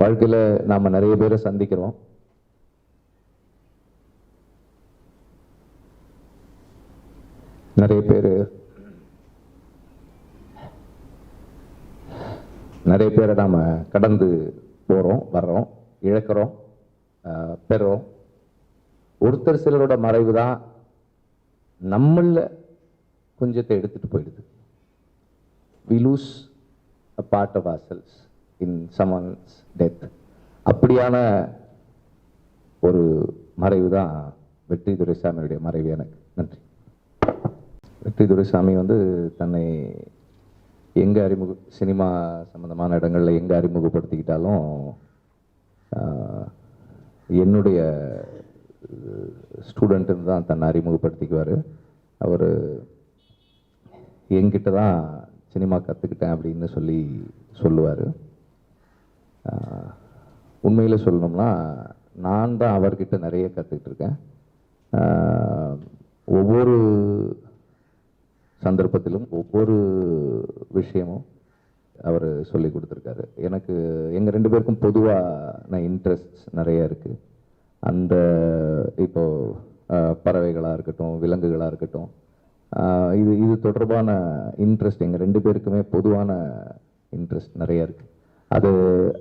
வாழ்க்கையில் நாம் நிறைய பேரை சந்திக்கிறோம். நிறைய பேர் நிறைய பேரை நாம் கடந்து போகிறோம் வர்றோம் இழக்கிறோம் பெறோம். ஒருத்தர் சிலரோட மறைவு தான் நம்மள கொஞ்சத்தை எடுத்துகிட்டு போயிடுது. We lose a part of ourselves. In someone's death அப்படியான ஒரு மறைவு தான் வெற்றி துரைசாமியுடைய மறைவு எனக்கு. நன்றி. வெற்றி துரைசாமி வந்து தன்னை எங்கே அறிமுக சினிமா சம்மந்தமான இடங்களில் எங்கே அறிமுகப்படுத்திக்கிட்டாலும் என்னுடைய ஸ்டூடெண்ட்டுன்னு தான் தன்னை அறிமுகப்படுத்திக்குவார். அவர் என்கிட்ட தான் சினிமா கற்றுக்கிட்டேன் அப்படின்னு சொல்லி சொல்லுவார். உண்மையில் சொல்லணும்னா நான் தான் அவர்கிட்ட நிறைய கற்றுக்கிட்டு இருக்கேன். ஒவ்வொரு சந்தர்ப்பத்திலும் ஒவ்வொரு விஷயமும் அவர் சொல்லி கொடுத்துருக்காரு. எனக்கு எங்கள் ரெண்டு பேருக்கும் பொதுவான இன்ட்ரெஸ்ட் நிறைய இருக்குது அந்த இப்போது பறவைகளாக இருக்கட்டும் விலங்குகளாக இருக்கட்டும் இது இது தொடர்பான இன்ட்ரெஸ்ட் எங்கள் ரெண்டு பேருக்குமே பொதுவான இன்ட்ரெஸ்ட் நிறையா இருக்குது அது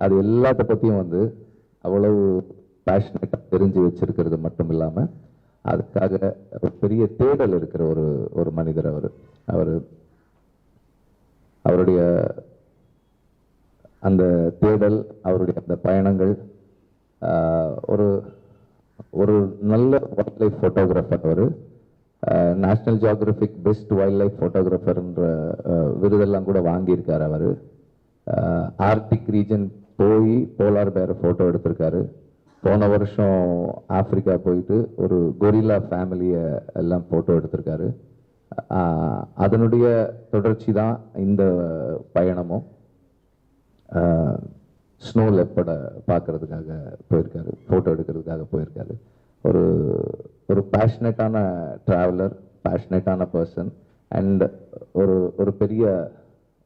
அது எல்லாத்த பற்றியும் வந்து அவ்வளவு பேஷனேட்டாக தெரிஞ்சு வச்சிருக்கிறது மட்டும் இல்லாமல் அதுக்காக ஒரு பெரிய தேடல் இருக்கிற ஒரு ஒரு மனிதர் அவர். அவர் அவருடைய அந்த தேடல் அவருடைய அந்த பயணங்கள் ஒரு ஒரு நல்ல வைல்ட் லைஃப் ஃபோட்டோகிராஃபர் அவர் national Geographic best wild life ஃபோட்டோகிராஃபர்ன்ற விருதெல்லாம் கூட வாங்கியிருக்கார் அவர். ஆர்டிக் ரீஜன் போய் போலார் பேரை ஃபோட்டோ எடுத்திருக்காரு. போன வருஷம் ஆப்ரிக்கா போயிட்டு ஒரு கொரில்லா ஃபேமிலியை எல்லாம் ஃபோட்டோ எடுத்திருக்காரு. அதனுடைய தொடர்ச்சி தான் இந்த பயணமும். ஸ்னோ லெப்படை பார்க்கறதுக்காக போயிருக்காரு. ஃபோட்டோ எடுக்கிறதுக்காக போயிருக்காரு. ஒரு ஒரு பேஷனேட்டான ட்ராவலர் பேஷனேட்டான பர்சன் அண்ட் ஒரு ஒரு பெரிய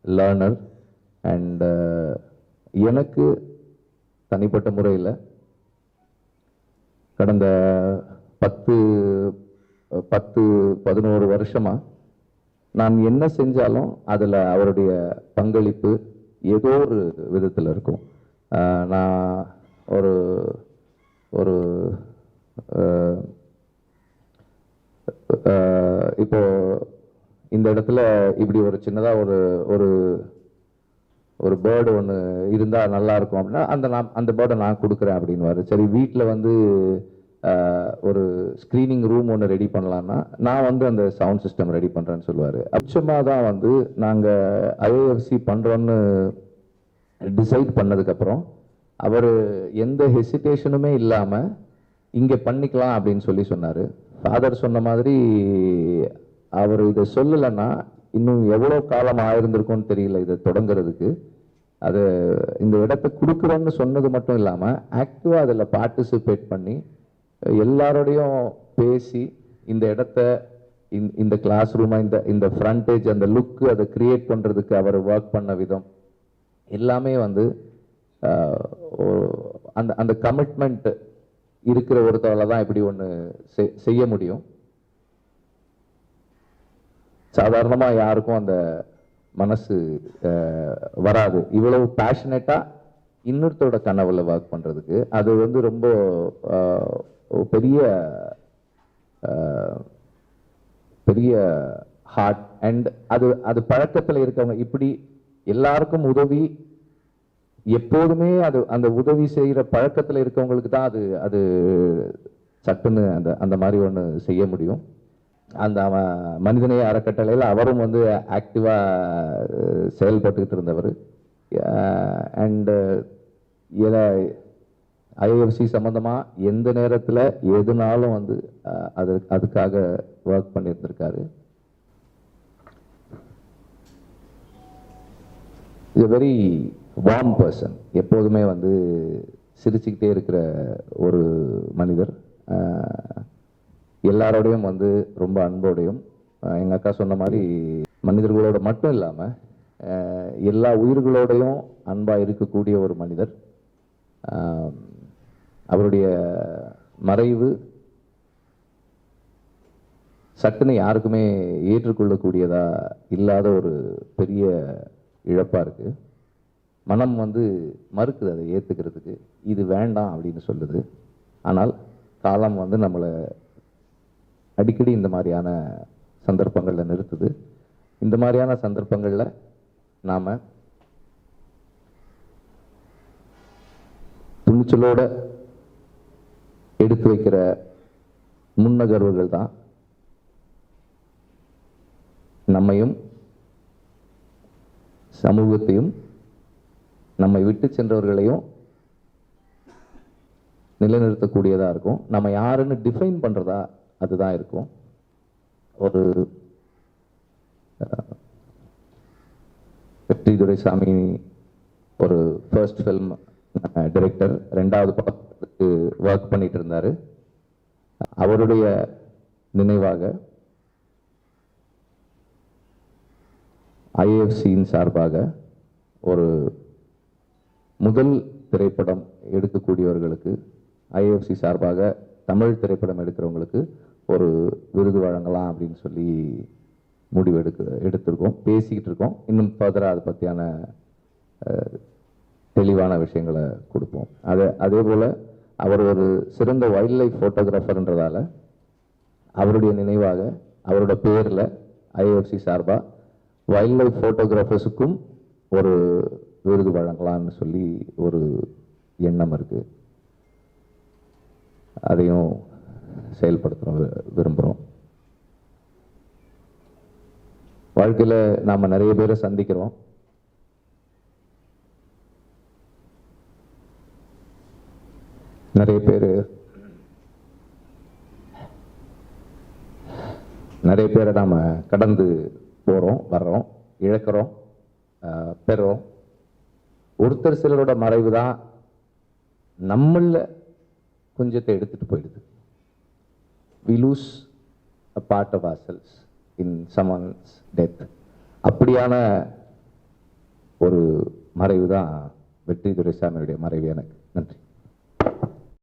லேர்னர் அண்ட் uh, எனக்கு தனிப்பட்ட முறையில் கடந்த பத்து பத்து பதினோரு வருஷமாக நான் என்ன செஞ்சாலும் அதில் அவருடைய பங்களிப்பு ஏதோ ஒரு விதத்தில் இருக்கும். நான் ஒரு ஒரு இப்போ இந்த இடத்துல இப்படி ஒரு சின்னதாக ஒரு ஒரு ஒரு பேர்டு ஒன்று இருந்தால் நல்லா இருக்கும் அப்படின்னா அந்த நான் அந்த பேர்டை நான் கொடுக்குறேன் அப்படின்வாரு சரி வீட்டில் வந்து ஒரு ஸ்க்ரீனிங் ரூம் ஒன்று ரெடி பண்ணலான்னா நான் வந்து அந்த சவுண்ட் சிஸ்டம் ரெடி பண்ணுறேன்னு சொல்லுவார். அச்சமாக தான் வந்து நாங்கள் ஐஓஎஃப்சி பண்ணுறோன்னு டிசைட் பண்ணதுக்கப்புறம் அவர் எந்த ஹெசிடேஷனுமே இல்லாமல் இங்கே பண்ணிக்கலாம் அப்படின்னு சொல்லி சொன்னார். ஃபாதர் சொன்ன மாதிரி அவர் இதை சொல்லலைன்னா இன்னும் எவ்வளோ காலம் ஆயிருந்திருக்கும்னு தெரியல இதை தொடங்குறதுக்கு. அது இந்த இடத்த கொடுக்குறோன்னு சொன்னது மட்டும் இல்லாமல் ஆக்டிவாக அதில் பார்ட்டிசிபேட் பண்ணி எல்லாரோடையும் பேசி இந்த இடத்த இந்த- இந்த கிளாஸ் ரூமை இந்த இந்த ஃப்ரண்டேஜ் அந்த லுக்கு அதை கிரியேட் பண்ணுறதுக்கு அவர் ஒர்க் பண்ண விதம் எல்லாமே வந்து அந்த அந்த கமிட்மெண்ட் இருக்கிற ஒருத்தவரை தான் இப்படி ஒன்று செய்ய முடியும். சாதாரணமாக யாருக்கும் அந்த மனசு வராது. இவ்வளவு பேஷனேட்டாக இன்னொருத்தரோட கனவுல ஒர்க் பண்ணுறதுக்கு அது வந்து ரொம்ப பெரிய பெரிய ஹார்ட் அண்ட் அது அது பழக்கத்தில் இருக்கவங்க இப்படி எல்லாருக்கும் உதவி எப்போதுமே அது அந்த உதவி செய்கிற பழக்கத்தில் இருக்கவங்களுக்கு தான் அது அது சட்டுன்னு அந்த அந்த மாதிரி ஒன்று செய்ய முடியும். அந்த மனிதனே மனிதநேய அறக்கட்டளையில் அவரும் வந்து ஆக்டிவாக செயல்பட்டுக்கிட்டு இருந்தவர். அண்டு ஐஎஃப்சி சம்மந்தமாக எந்த நேரத்தில் எதுனாலும் வந்து அது அதுக்காக work பண்ணியிருந்திருக்காரு. Is a very warm person எப்போதுமே வந்து சிரிச்சுக்கிட்டே இருக்கிற ஒரு மனிதர். எல்லாரோடையும் வந்து ரொம்ப அன்போடையும் எங்கள் எங்க அக்கா சொன்ன மாதிரி மனிதர்களோட மட்டும் இல்லாமல் எல்லா உயிர்களோடையும் அன்பா இருக்கக்கூடிய ஒரு மனிதர். அவருடைய மறைவு சட்டுன்னு யாருக்குமே ஏற்றுக்கொள்ளக்கூடியதா இல்லாத ஒரு பெரிய இழப்பாக இருக்குது மனம் வந்து மறுக்குது அதை ஏற்றுக்கிறதுக்கு இது வேண்டாம் அப்படின்னு சொல்லுது. ஆனால் காலம் வந்து நம்மளை அடிக்கடி இந்த மாதிரியான சந்தர்ப்பங்களில் நிறுத்துது. இந்த மாதிரியான சந்தர்ப்பங்களில் நாம் துணிச்சலோட எடுத்து வைக்கிற முன்னகர்வுகள் தான் நம்மையும் சமூகத்தையும் நம்மை விட்டு சென்றவர்களையும் நிலைநிறுத்தக்கூடியதாக இருக்கும். நம்ம யாருன்னு டிஃபைன் பண்ணுறதா அதுதான் இருக்கும். ஒரு வெற்றி துரைசாமி ஒரு ஃபர்ஸ்ட் ஃபில்ம் டைரக்டர் ரெண்டாவது படத்துக்கு ஒர்க் பண்ணிட்டு இருந்தார். அவருடைய நினைவாக ஐஎஃப்சியின் சார்பாக ஒரு முதல் திரைப்படம் எடுக்கக்கூடியவர்களுக்கு ஐஎஃப்சி சார்பாக தமிழ் திரைப்படம் எடுக்கிறவங்களுக்கு ஒரு விருது வழங்கலாம் அப்படின்னு சொல்லி முடிவு எடுக்க எடுத்திருக்கோம். பேசிக்கிட்டு இருக்கோம். இன்னும் ஃபர்தராக அதை பற்றியான தெளிவான விஷயங்களை கொடுப்போம். அதை அதே போல் அவர் ஒரு சிறந்த வைல்ட் லைஃப் ஃபோட்டோகிராஃபர்ன்றதால அவருடைய நினைவாக அவரோட பேரில் ஐஎஃப்சி சார்பாக வைல்ட் லைஃப் ஃபோட்டோகிராஃபர்ஸுக்கும் ஒரு விருது வழங்கலாம்னு சொல்லி ஒரு எண்ணம் இருக்குது அதையும் செயல்படுத்துகிறோம் விரும்புகிறோம் வாழ்க்கையில் நாம் நிறைய பேரை சந்திக்கிறோம். நிறைய பேர் நிறைய பேரை நாம் கடந்து போகிறோம் வர்றோம் இழக்கிறோம் பெறோம். ஒருத்தர் சிலரோட மறைவு தான் நம்மள கொஞ்சத்தை எடுத்துட்டு போயிடுது. We lose a part of ourselves in someone's death அப்படியான ஒரு மறைவு தான் வெற்றி துரைசாமியுடைய மறைவு எனக்கு. நன்றி.